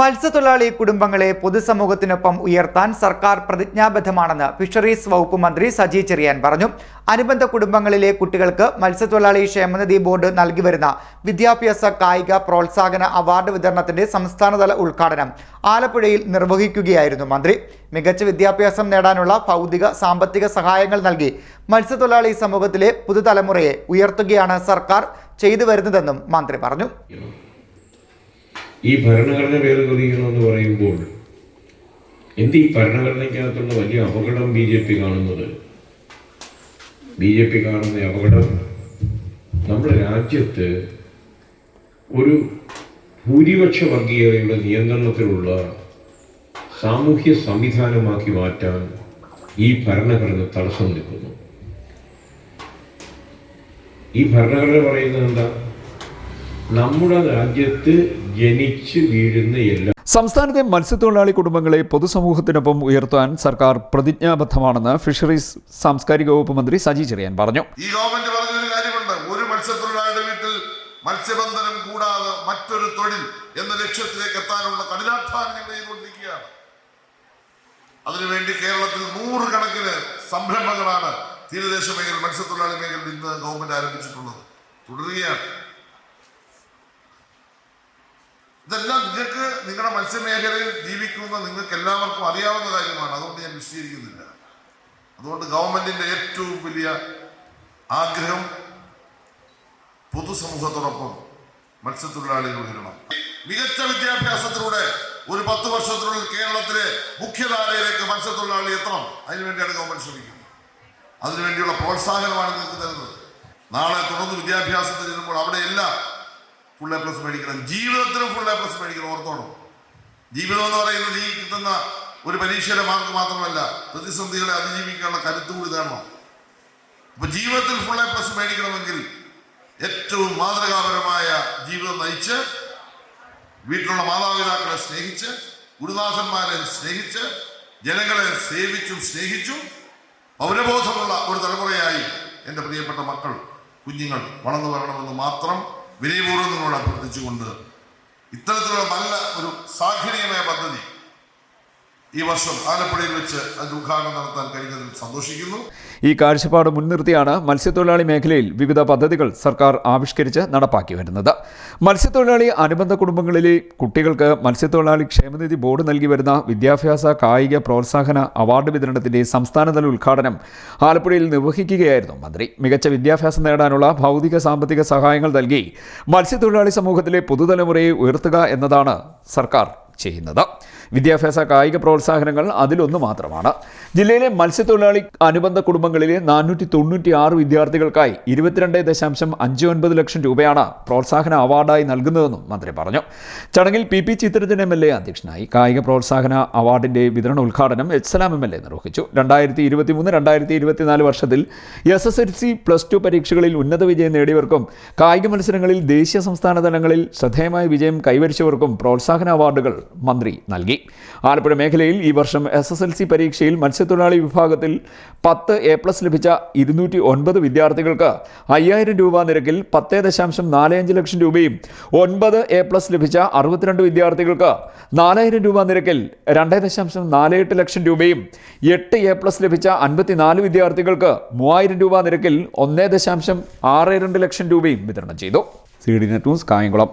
മത്സ്യത്തൊഴിലാളി കുടുംബങ്ങളെ പൊതുസമൂഹത്തിനൊപ്പം ഉയർത്താൻ സർക്കാർ പ്രതിജ്ഞാബദ്ധമാണെന്ന് ഫിഷറീസ് വകുപ്പ് മന്ത്രി സജി ചെറിയാൻ പറഞ്ഞു. അനുബന്ധ കുടുംബങ്ങളിലെ കുട്ടികൾക്ക് മത്സ്യത്തൊഴിലാളി ക്ഷേമനിധി ബോർഡ് നൽകി വരുന്ന വിദ്യാഭ്യാസ കായിക പ്രോത്സാഹന അവാർഡ് വിതരണത്തിന്റെ സംസ്ഥാനതല ഉദ്ഘാടനം ആലപ്പുഴയിൽ നിർവഹിക്കുകയായിരുന്നു മന്ത്രി. മികച്ച വിദ്യാഭ്യാസം നേടാനുള്ള ഭൗതിക സാമ്പത്തിക സഹായങ്ങൾ നൽകി മത്സ്യത്തൊഴിലാളി സമൂഹത്തിലെ പുതുതലമുറയെ ഉയർത്തുകയാണ് സർക്കാർ ചെയ്തു വരുന്നതെന്നും മന്ത്രി പറഞ്ഞു. ഈ ഭരണഘടന ഭേദഗതികളെന്ന് പറയുമ്പോൾ എന്ത് ഈ ഭരണഘടനയ്ക്കകത്തുള്ള വലിയ അപകടം ബി ജെ പി കാണുന്നത്? ബി ജെ പി കാണുന്ന അപകടം നമ്മുടെ രാജ്യത്ത് ഒരു ഭൂരിപക്ഷ വർഗീയതയുടെ നിയന്ത്രണത്തിലുള്ള സാമൂഹ്യ സംവിധാനമാക്കി മാറ്റാൻ ഈ ഭരണഘടന തടസ്സം നിൽക്കുന്നു. ഈ ഭരണഘടന പറയുന്നത് എന്താ? നമ്മുടെ രാജ്യത്ത് ജനിച്ചു വീഴുന്ന എല്ലാ സംസ്ഥാനത്തെ മത്സ്യത്തൊഴിലാളി കുടുംബങ്ങളെ പൊതുസമൂഹത്തിനൊപ്പം ഉയർത്താൻ സർക്കാർ പ്രതിജ്ഞാബദ്ധമാണെന്ന് ഫിഷറീസ് സാംസ്കാരിക വകുപ്പ് മന്ത്രി സജി ചെറിയാൻ പറഞ്ഞു. ഈ ഗവൺമെന്റ് പറഞ്ഞൊരു കാര്യമുണ്ട്. ഒരു മത്സ്യത്തൊഴിലാളിയുടെ വീട്ടിൽ മത്സ്യബന്ധനം കൂടാതെ മറ്റൊരു തൊഴിൽ എന്ന ലക്ഷ്യത്തിലേക്ക് എത്താനുള്ള കഠിനാധ്വാനം ഞങ്ങൾ ചെയ്തുകൊണ്ടിരിക്കുകയാണ് അതിനുവേണ്ടി കേരളത്തിൽ നൂറുകണക്കിന് സംരംഭങ്ങളാണ് തീരദേശ മേഖല മത്സ്യത്തൊഴിലാളി മേഖലയിൽ ഇന്ന് ഗവൺമെന്റ് ആരംഭിച്ചിട്ടുള്ളത്. തുടരുകയാണ്. ഇതെല്ലാം നിങ്ങൾക്ക് നിങ്ങളുടെ മത്സ്യമേഖലയിൽ ജീവിക്കുന്ന നിങ്ങൾക്ക് എല്ലാവർക്കും അറിയാവുന്ന കാര്യമാണ്. അതുകൊണ്ട് ഞാൻ വിശദീകരിക്കുന്നില്ല. അതുകൊണ്ട് ഗവൺമെന്റിന്റെ ഏറ്റവും വലിയ ആഗ്രഹം പൊതുസമൂഹത്തോടൊപ്പം മത്സ്യത്തൊഴിലാളികൾ ഉയരണം. മികച്ച വിദ്യാഭ്യാസത്തിലൂടെ ഒരു പത്ത് വർഷത്തിനുള്ളിൽ കേരളത്തിലെ മുഖ്യധാരയിലേക്ക് മത്സ്യത്തൊഴിലാളി എത്തണം. അതിനുവേണ്ടിയാണ് ഗവൺമെന്റ് ശ്രമിക്കുന്നത്. അതിനുവേണ്ടിയുള്ള പ്രോത്സാഹനമാണ് നിങ്ങൾക്ക് തരുന്നത് നാളെ തുടർന്ന് വിദ്യാഭ്യാസത്തിൽ ചെല്ലുമ്പോൾ അവിടെയെല്ലാം ഫുൾ എ പ്ലസ് മേടിക്കണം. ജീവിതത്തിലും ഫുൾ എ പ്ലസ് മേടിക്കണം ഓർത്തോണം. ജീവിതം എന്ന് പറയുന്നത് ഈ കിട്ടുന്ന ഒരു പരീക്ഷയുടെ മാർക്ക് മാത്രമല്ല പ്രതിസന്ധികളെ അതിജീവിക്കാനുള്ള കരുത്ത് കൂടി അപ്പൊ ജീവിതത്തിൽ ഫുൾ എ പ്ലസ് മേടിക്കണമെങ്കിൽ ഏറ്റവും മാതൃകാപരമായ ജീവിതം നയിച്ച് വീട്ടിലുള്ള മാതാപിതാക്കളെ സ്നേഹിച്ച് ഗുരുനാഥന്മാരെ സ്നേഹിച്ച് ജനങ്ങളെ സേവിച്ചും സ്നേഹിച്ചും പൗരബോധമുള്ള ഒരു തലമുറയായി എന്റെ പ്രിയപ്പെട്ട മക്കൾ കുഞ്ഞുങ്ങൾ വളർന്നു വരണമെന്ന് മാത്രം വിനയപൂർവം നിങ്ങളോട് അഭ്യർത്ഥിച്ചുകൊണ്ട് ഇത്തരത്തിലുള്ള നല്ല ഒരു സാഹചര്യമായ പദ്ധതി ഈ വർഷം ആലപ്പുഴയിൽ വെച്ച് അതിന്റെ ഉദ്ഘാടനം നടത്താൻ കഴിഞ്ഞതിൽ സന്തോഷിക്കുന്നു. ഈ കാഴ്ചപ്പാട് മുൻനിർത്തിയാണ് മത്സ്യത്തൊഴിലാളി മേഖലയിൽ വിവിധ പദ്ധതികൾ സർക്കാർ ആവിഷ്കരിച്ച് നടപ്പാക്കി വരുന്നത്. മത്സ്യത്തൊഴിലാളി അനുബന്ധ കുടുംബങ്ങളിലെ കുട്ടികൾക്ക് മത്സ്യത്തൊഴിലാളി ക്ഷേമനിധി ബോർഡ് നൽകി വരുന്ന വിദ്യാഭ്യാസ കായിക പ്രോത്സാഹന അവാർഡ് വിതരണത്തിന്റെ സംസ്ഥാനതല ഉദ്ഘാടനം ആലപ്പുഴയിൽ നിർവഹിക്കുകയായിരുന്നു മന്ത്രി. മികച്ച വിദ്യാഭ്യാസം നേടാനുള്ള ഭൗതിക സാമ്പത്തിക സഹായങ്ങൾ നൽകി മത്സ്യത്തൊഴിലാളി സമൂഹത്തിലെ പുതുതലമുറയെ ഉയർത്തുക എന്നതാണ് സർക്കാർ ചെയ്യുന്നത്. വിദ്യാഭ്യാസ കായിക പ്രോത്സാഹനങ്ങൾ അതിലൊന്ന് മാത്രമാണ്. ജില്ലയിലെ മത്സ്യത്തൊഴിലാളി അനുബന്ധ കുടുംബങ്ങളിലെ നാനൂറ്റി തൊണ്ണൂറ്റി ആറ് വിദ്യാർത്ഥികൾക്കായി ഇരുപത്തിരണ്ട് ദശാംശം അഞ്ച് ഒൻപത് ലക്ഷം രൂപയാണ് പ്രോത്സാഹന അവാർഡായി നൽകുന്നതെന്നും മന്ത്രി പറഞ്ഞു. ചടങ്ങിൽ P P Chitharanjan M L A അധ്യക്ഷനായി കായിക പ്രോത്സാഹന അവാർഡിന്റെ വിതരണ ഉദ്ഘാടനം എച്ച്സലാം എം എൽ എ നിർവഹിച്ചു. രണ്ടായിരത്തി ഇരുപത്തി മൂന്ന് രണ്ടായിരത്തി ഇരുപത്തിനാല് വർഷത്തിൽ S S L C plus two പരീക്ഷകളിൽ ഉന്നത വിജയം നേടിയവർക്കും കായിക മത്സരങ്ങളിൽ ദേശീയ സംസ്ഥാന തലങ്ങളിൽ ശ്രദ്ധേയമായ വിജയം കൈവരിച്ചവർക്കും പ്രോത്സാഹന അവാർഡുകൾ മന്ത്രി നൽകി. ആലപ്പുഴ മേഖലയിൽ ഈ വർഷം എസ് എസ് എൽ സി പരീക്ഷയിൽ മത്സ്യത്തൊഴിലാളി വിഭാഗത്തിൽ പത്ത് എ പ്ലസ് ലഭിച്ച ഇരുന്നൂറ്റി ഒൻപത് വിദ്യാർത്ഥികൾക്ക് അയ്യായിരം രൂപ നിരക്കിൽ പത്ത് ദശാംശം നാല് അഞ്ച് ലക്ഷം രൂപയും ഒൻപത് എ പ്ലസ് ലഭിച്ച അറുപത്തിരണ്ട് വിദ്യാർത്ഥികൾക്ക് നാലായിരം രൂപ നിരക്കിൽ രണ്ട് ദശാംശം നാല് എട്ട് ലക്ഷം രൂപയും എട്ട് എ പ്ലസ് ലഭിച്ച അൻപത്തിനാല് വിദ്യാർത്ഥികൾക്ക് മൂവായിരം രൂപ നിരക്കിൽ ഒന്ന് ദശാംശം ആറ് രണ്ട് ലക്ഷം രൂപയും വിതരണം ചെയ്തു. C D net news Kayamkulam.